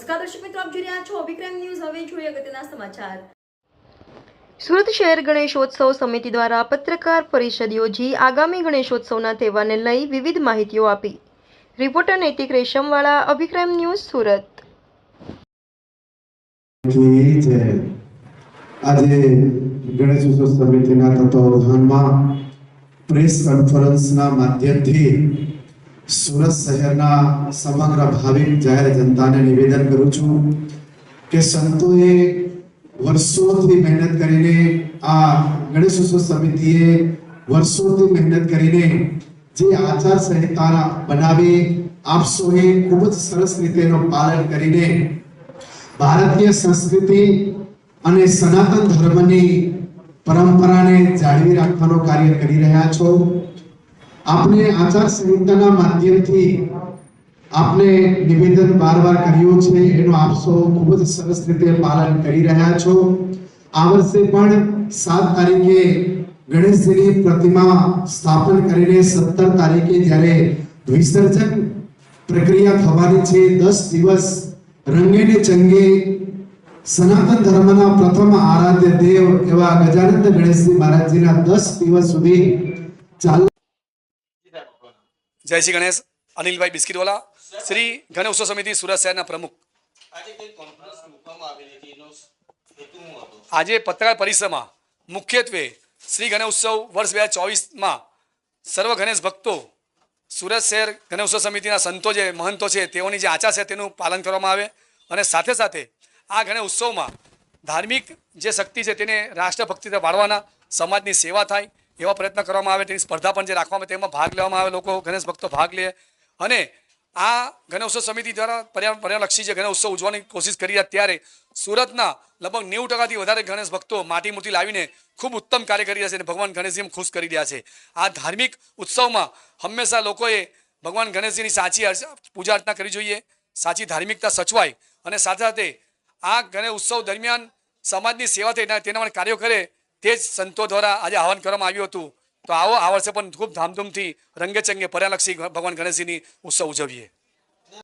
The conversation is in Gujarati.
નમસ્કાર દર્શક મિત્રો આપ જોઈ રહ્યા છો અભિક્રમ ન્યૂઝ. હવે જોઈએ અગત્યના સમાચાર. સુરત શહેર ગણેશોત્સવ સમિતિ દ્વારા પત્રકાર પરિષદ યોજી આગામી ગણેશોત્સવના તહેવારને લઈ વિવિધ માહિતીઓ આપી. રિપોર્ટર નૈતિક રેશમવાળા અભિક્રમ ન્યૂઝ સુરત. આજે ગણેશ ઉત્સવ સમિતિના તત્વાવધાનમાં પ્રેસ કોન્ફરન્સના માધ્યમથી સુરત શહેરના સમગ્ર ભાવિક જાહેર જનતાને નિવેદન કરું છું કે સંતોએ વર્ષોથી મહેનત કરીને આ ગણેશ ઉત્સવ સમિતિએ વર્ષોથી મહેનત કરીને જે આચાર સંહિતા બનાવી આપ સૌએ ખૂબ જ સરસ રીતે એનો પાલન કરીને ભારતીય સંસ્કૃતિ અને સનાતન ધર્મની પરંપરાને જાળવી રાખવાનું કાર્ય કરી રહ્યા છો. આપણે આચાર સંહિતાના માધ્યમથી આપણે નિવેદન બાર કર્યું છે. એનું આપ સૌ ખૂબ જ સરસ રીતે પાલન કરી રહ્યા છો. આ વર્ષે પણ સાત તારીખે ગણેશજીની પ્રતિમા સ્થાપન કરીને સત્તર તારીખે જ્યારે વિસર્જન પ્રક્રિયા થવાની છે, દસ દિવસ રંગે ને ચંગે સનાતન ધર્મના પ્રથમ આરાધ્ય દેવ એવા ગજાનંદ ગણેશજી મહારાજજીના દસ દિવસ સુધી ચાલ જય શ્રી ગણેશ. અનિલભાઈ બિસ્કીટવાલા. શ્રી ગણેશ ઉત્સવ સમિતિ સુરત શહેરના પ્રમુખ. આજે પત્રકાર પરિષદમાં મુખ્યત્વે શ્રી ગણેશ ઉત્સવ વર્ષ બે હજાર ચોવીસમાં સર્વ ગણેશ ભક્તો સુરત શહેર ગણેશ ઉત્સવ સમિતિના સંતો જે મહંતો છે તેઓની જે આચાર છે તેનું પાલન કરવામાં આવે અને સાથે સાથે આ ગણેશ ઉત્સવમાં ધાર્મિક જે શક્તિ છે તેને રાષ્ટ્રભક્તિ વાળવાના સમાજની સેવા થાય એવા પ્રયત્ન કરવામાં આવે, તેની સ્પર્ધા પણ જે રાખવામાં તેમાં ભાગ લેવામાં આવે, લોકો ગણેશ ભક્તો ભાગ લે. અને આ ગણેશોત્સવ સમિતિ દ્વારા પર્યાવરણ પર્યાવરણલક્ષી જે ગણેશ ઉત્સવ ઉજવવાની કોશિશ કરી રહ્યા ત્યારે સુરતના લગભગ નેવું ટકાથી વધારે ગણેશ ભક્તો માટી મૂર્તિ લાવીને ખૂબ ઉત્તમ કાર્ય કરી રહ્યા છે અને ભગવાન ગણેશજીને ખુશ કરી રહ્યા છે. આ ધાર્મિક ઉત્સવમાં હંમેશા લોકોએ ભગવાન ગણેશજીની સાચી પૂજા અર્ચના કરવી જોઈએ, સાચી ધાર્મિકતા સચવાય અને સાથે સાથે આ ગણેશ ઉત્સવ દરમિયાન સમાજની સેવા થઈ તેના માટે કાર્યો કરે તે જ સંતો દ્વારા આજે આહવાન કરવામાં આવ્યું હતું. તો આવો આ વર્ષે પણ ખૂબ ધામધૂમથી રંગેચંગે પર્યાલક્ષી ભગવાન ગણેશજીની ઉત્સવ ઉજવીએ.